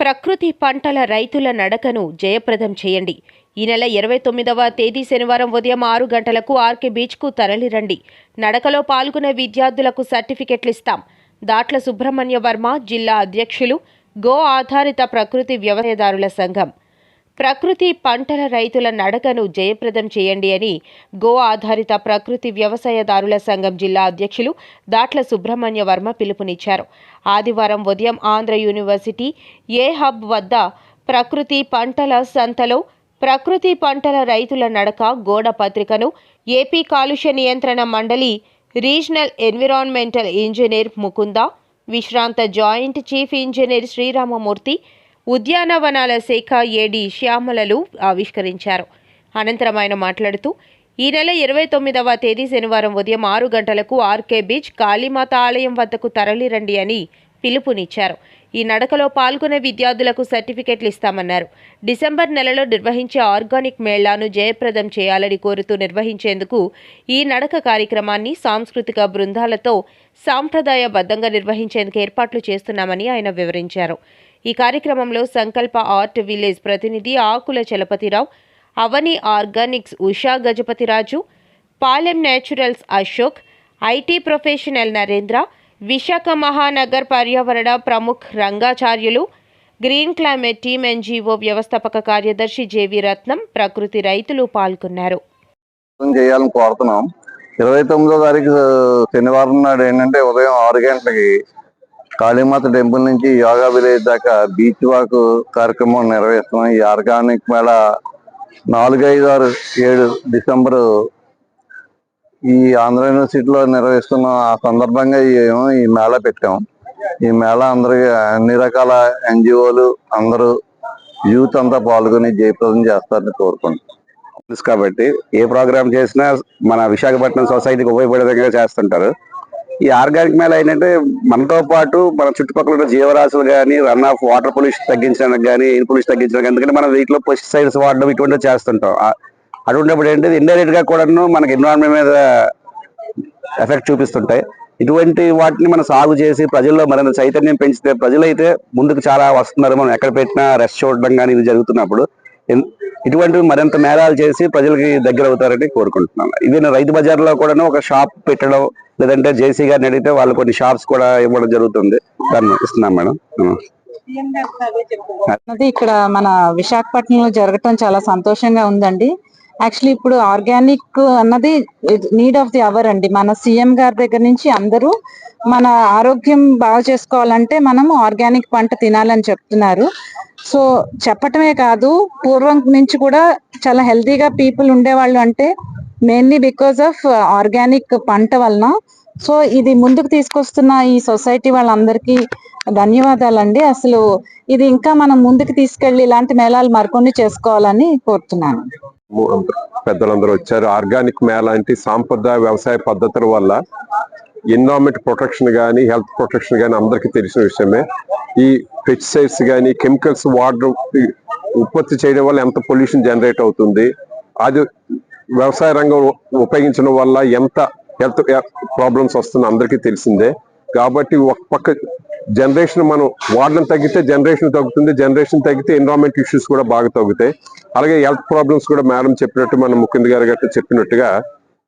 ప్రకృతి పంటల రైతుల నడకను జయప్రదం చేయండి. ఈ నెల ఇరవై తొమ్మిదవ తేదీ శనివారం ఉదయం ఆరు గంటలకు ఆర్కే బీచ్కు తరలిరండి. నడకలో పాల్గొనే విద్యార్థులకు సర్టిఫికెట్లు ఇస్తాం. దాట్ల సుబ్రహ్మణ్య వర్మ జిల్లా అధ్యక్షులు గో ఆధారిత ప్రకృతి వ్యవసాయదారుల సంఘం. ప్రకృతి పంటల రైతుల నడకను జయప్రదం చేయండి అని గో ఆధారిత ప్రకృతి వ్యవసాయదారుల సంఘం జిల్లా అధ్యక్షులు దాట్ల సుబ్రహ్మణ్య వర్మ పిలుపునిచ్చారు. ఆదివారం ఉదయం ఆంధ్ర యూనివర్సిటీ ఏ హబ్ వద్ద ప్రకృతి పంటల సంతలో ప్రకృతి పంటల రైతుల నడక గోడ పత్రికను ఏపీ కాలుష్య నియంత్రణ మండలి రీజనల్ ఎన్విరాన్మెంటల్ ఇంజనీర్ ముకుంద విశ్రాంత జాయింట్ చీఫ్ ఇంజనీర్ శ్రీరామమూర్తి ఉద్యానవనాల శాఖ ఏడి శ్యామలలు ఆవిష్కరించారు. అనంతరం ఆయన మాట్లాడుతూ ఈ నెల ఇరవై తొమ్మిదవ తేదీ శనివారం ఉదయం ఆరు గంటలకు ఆర్కే బీచ్ కాళీమాత ఆలయం వద్దకు తరలిరండి అని పిలుపునిచ్చారు. ఈ నడకలో పాల్గొనే విద్యార్థులకు సర్టిఫికెట్లు ఇస్తామన్నారు. డిసెంబర్ నెలలో నిర్వహించే ఆర్గానిక్ మేళాను జయప్రదం చేయాలని కోరుతూ నిర్వహించేందుకు ఈ నడక కార్యక్రమాన్ని సాంస్కృతిక బృందాలతో సాంప్రదాయబద్ధంగా నిర్వహించేందుకు ఏర్పాట్లు చేస్తున్నామని ఆయన వివరించారు. ఈ కార్యక్రమంలో సంకల్ప ఆర్ట్ విలేజ్ ప్రతినిధి Akula Chalapathirao Avani organics Usha Gajapathiraju Palem naturals Ashok IT professional Narendra Visakha Mahanagar పర్యావరణ Pramukh Rangacharyulu green climate team NGO వ్యవస్థాపక కార్యదర్శి జేవి రత్నం ప్రకృతి రైతులు పాల్గొన్నారు. చేయాలని కోరుతున్నాం. ఇరవై తొమ్మిదో తారీఖు శనివారం నాడు ఏంటంటే ఉదయం ఆరు గంటలకి కాళీమాత టెంపుల్ నుంచి యోగా విలేజ్ దాకా బీచ్ వాక్ కార్యక్రమం నిర్వహిస్తున్నాం. ఈ ఆర్గానిక్ మేళ నాలుగు ఐదు ఆరు ఏడు డిసెంబర్ ఈ ఆంధ్ర యూనివర్సిటీలో నిర్వహిస్తున్న ఆ సందర్భంగా ఈ ఈ మేళ పెట్టాం. ఈ మేళ అందరికి అన్ని రకాల ఎన్జిఓలు అందరూ యూత్ అంతా పాల్గొని జయప్రదం చేస్తారని కోరుకుంటున్నాం. తెలుసు కాబట్టి ఏ ప్రోగ్రామ్ చేసినా మన విశాఖపట్నం సొసైటీకి ఉపయోగపడే విధంగా చేస్తుంటారు. ఈ ఆర్గానిక్ మేళ ఏంటంటే మనతో పాటు మన చుట్టుపక్కల ఉన్న జీవరాశులు కానీ రన్ ఆఫ్ వాటర్ పొల్యూషన్ తగ్గించడానికి కానీ ఎయిర్ పొల్యూషన్ తగ్గించడానికి ఎందుకంటే మనం వీటిలో పెస్టిసైడ్స్ వాడడం ఇటువంటివి చేస్తుంటాం. అటువంటిప్పుడు ఏంటంటే ఇండైరెక్ట్గా కూడాను మనకి ఎన్విరాన్మెంట్ మీద ఎఫెక్ట్ చూపిస్తుంటాయి. ఇటువంటి వాటిని మనం సాగు చేసి ప్రజల్లో మరింత చైతన్యం పెంచితే ప్రజలైతే ముందుకు చాలా వస్తున్నారు. మనం ఎక్కడ పెట్టినా రెస్ట్ చూడడం కానీ ఇది జరుగుతున్నప్పుడు. ఇటువంటివి మరింత మేళాలు చేసి ప్రజలకి దగ్గర అవుతారని కోరుకుంటున్నాను ఇది రైతు బజార్లో కూడాను ఒక షాప్ పెట్టడం లేదంటే జేసీ గారిని అడిగితే వాళ్ళు కొన్ని షాప్స్ కూడా ఇవ్వడం జరుగుతుంది. దాన్ని ఇస్తున్నాం మేడం. అది ఇక్కడ మన విశాఖపట్నంలో జరగటం చాలా సంతోషంగా ఉందండి. యాక్చువల్లీ ఇప్పుడు ఆర్గానిక్ అన్నది నీడ్ ఆఫ్ ది అవర్ అండి. మన సీఎం గారి దగ్గర నుంచి అందరూ మన ఆరోగ్యం బాగా చేసుకోవాలంటే మనం ఆర్గానిక్ పంట తినాలని చెప్తున్నారు. సో చెప్పటమే కాదు పూర్వం నుంచి కూడా చాలా హెల్తీగా పీపుల్ ఉండేవాళ్ళు అంటే మెయిన్లీ బికాస్ ఆఫ్ ఆర్గానిక్ పంట వలన. సో ఇది ముందుకు తీసుకొస్తున్న ఈ సొసైటీ వాళ్ళందరికీ ధన్యవాదాలండి. అసలు ఇది ఇంకా మనం ముందుకు తీసుకెళ్ళి ఇలాంటి మేళాలు మరికొన్ని చేసుకోవాలని కోరుతున్నాను. పెద్దలందరూ వచ్చారు. ఆర్గానిక్ మేళ అంటే సాంప్రదాయ వ్యవసాయ పద్ధతుల వల్ల ఎన్విరాన్మెంట్ ప్రొటెక్షన్ కానీ హెల్త్ ప్రొటెక్షన్ కానీ అందరికీ తెలిసిన విషయమే. ఈ పెస్టిసైడ్స్ కానీ కెమికల్స్ వాటర్ ఉత్పత్తి చేయడం వల్ల ఎంత పొల్యూషన్ జనరేట్ అవుతుంది. అది వ్యవసాయ రంగం ఉపయోగించడం వల్ల ఎంత హెల్త్ ప్రాబ్లమ్స్ వస్తుంది అందరికీ తెలిసిందే. కాబట్టి ఒక పక్క జనరేషన్ మనం వాడడం తగ్గితే జనరేషన్ తగ్గుతుంది జనరేషన్ తగ్గితే ఎన్విరాన్మెంట్ ఇష్యూస్ కూడా బాగా తగ్గుతాయి. అలాగే హెల్త్ ప్రాబ్లమ్స్ కూడా మేడం చెప్పినట్టు మన ముకుంద్ గారు గట్ట చెప్పినట్టుగా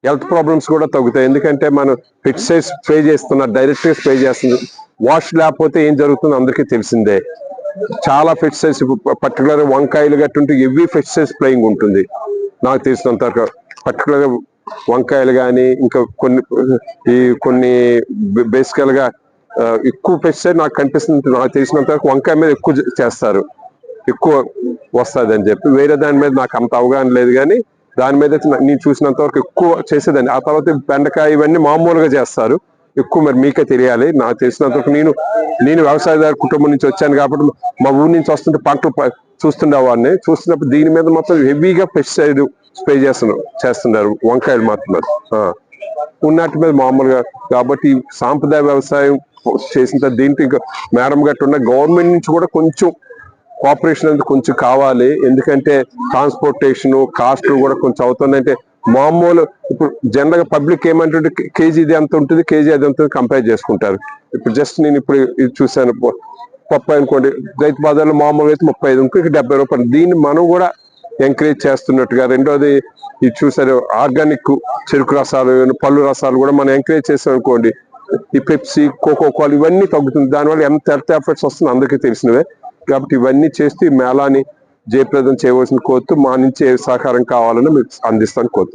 హెల్త్ ప్రాబ్లమ్స్ కూడా తగ్గుతాయి. ఎందుకంటే మనం పెస్టిసైడ్స్ స్ప్రే చేస్తున్న డైరెక్ట్గా స్ప్రే చేస్తుంది వాష్ లేకపోతే ఏం జరుగుతుందో అందరికీ తెలిసిందే. చాలా పెస్టిసైడ్స్ పర్టికులర్ వంకాయలు గట్టుంటే ఎవ్రీ పెస్టిసైడ్ ప్లేయింగ్ ఉంటుంది. నాకు తెలిసినంత పర్టికులర్గా వంకాయలు కానీ ఇంకా కొన్ని ఈ కొన్ని బేసికల్గా ఎక్కువ పెస్టిసైడ్ నాకు కనిపిస్తుంది. నాకు తెలిసినంత వంకాయ మీద ఎక్కువ చేస్తారు. ఎక్కువ వస్తుంది అని చెప్పి. వేరే దాని మీద నాకు అంత అవగాహన లేదు కానీ దాని మీద నేను చూసినంత వరకు ఎక్కువ చేసేదాన్ని. ఆ తర్వాత బెండకాయ ఇవన్నీ మామూలుగా చేస్తారు. ఎక్కువ మరి మీకే తెలియాలి. నాకు తెలిసినంత వరకు నేను నేను వ్యవసాయదారు కుటుంబం నుంచి వచ్చాను కాబట్టి మా ఊరి నుంచి వస్తుంటే పంటలు చూస్తుండేవాడిని చూస్తున్నప్పుడు దీని మీద మొత్తం హెవీగా పెస్టిసైడ్ స్ప్రే చేస్తున్నారు చేస్తున్నారు. వంకాయలు మాత్రం. ఉన్నట్టు మీద మామూలుగా. కాబట్టి సాంప్రదాయ వ్యవసాయం చేసిన తర్వాత దీంట్లో ఇంకా మేడం గట్టు ఉన్న గవర్నమెంట్ నుంచి కూడా కొంచెం కోఆపరేషన్ అనేది కొంచెం కావాలి. ఎందుకంటే ట్రాన్స్పోర్టేషన్ కాస్ట్ కూడా కొంచెం అవుతుందంటే మామూలు ఇప్పుడు జనరల్గా పబ్లిక్ ఏమంటుంటే కేజీ ఇది ఎంత ఉంటుంది కేజీ అది ఎంత కంపేర్ చేసుకుంటారు. ఇప్పుడు జస్ట్ నేను ఇప్పుడు ఇది చూసాను పప్పు అనుకోండి. రైతు బజార్లో మామూలుగా అయితే ముప్పై ఐదు ఇంకొక డెబ్బై రూపాయలు. దీన్ని మనం కూడా ఎంకరేజ్ చేస్తున్నట్టుగా రెండోది ఇది చూసారు ఆర్గానిక్ చెరుకు రసాలు పళ్ళు రసాలు కూడా మనం ఎంకరేజ్ చేసాం అనుకోండి. ఈ పెప్సీ కోకో కోలా ఇవన్నీ తగ్గుతుంది. దానివల్ల ఎంత హెల్త్ ఎఫెక్ట్స్ వస్తుందో అందరికీ తెలిసినవే. కాబట్టి ఇవన్నీ చేస్తూ ఈ మేళాని జయప్రదం చేయవలసిన కోరుతూ మా నుంచి ఏ సహకారం కావాలని మీకు అందిస్తాను కోరుతున్నాను.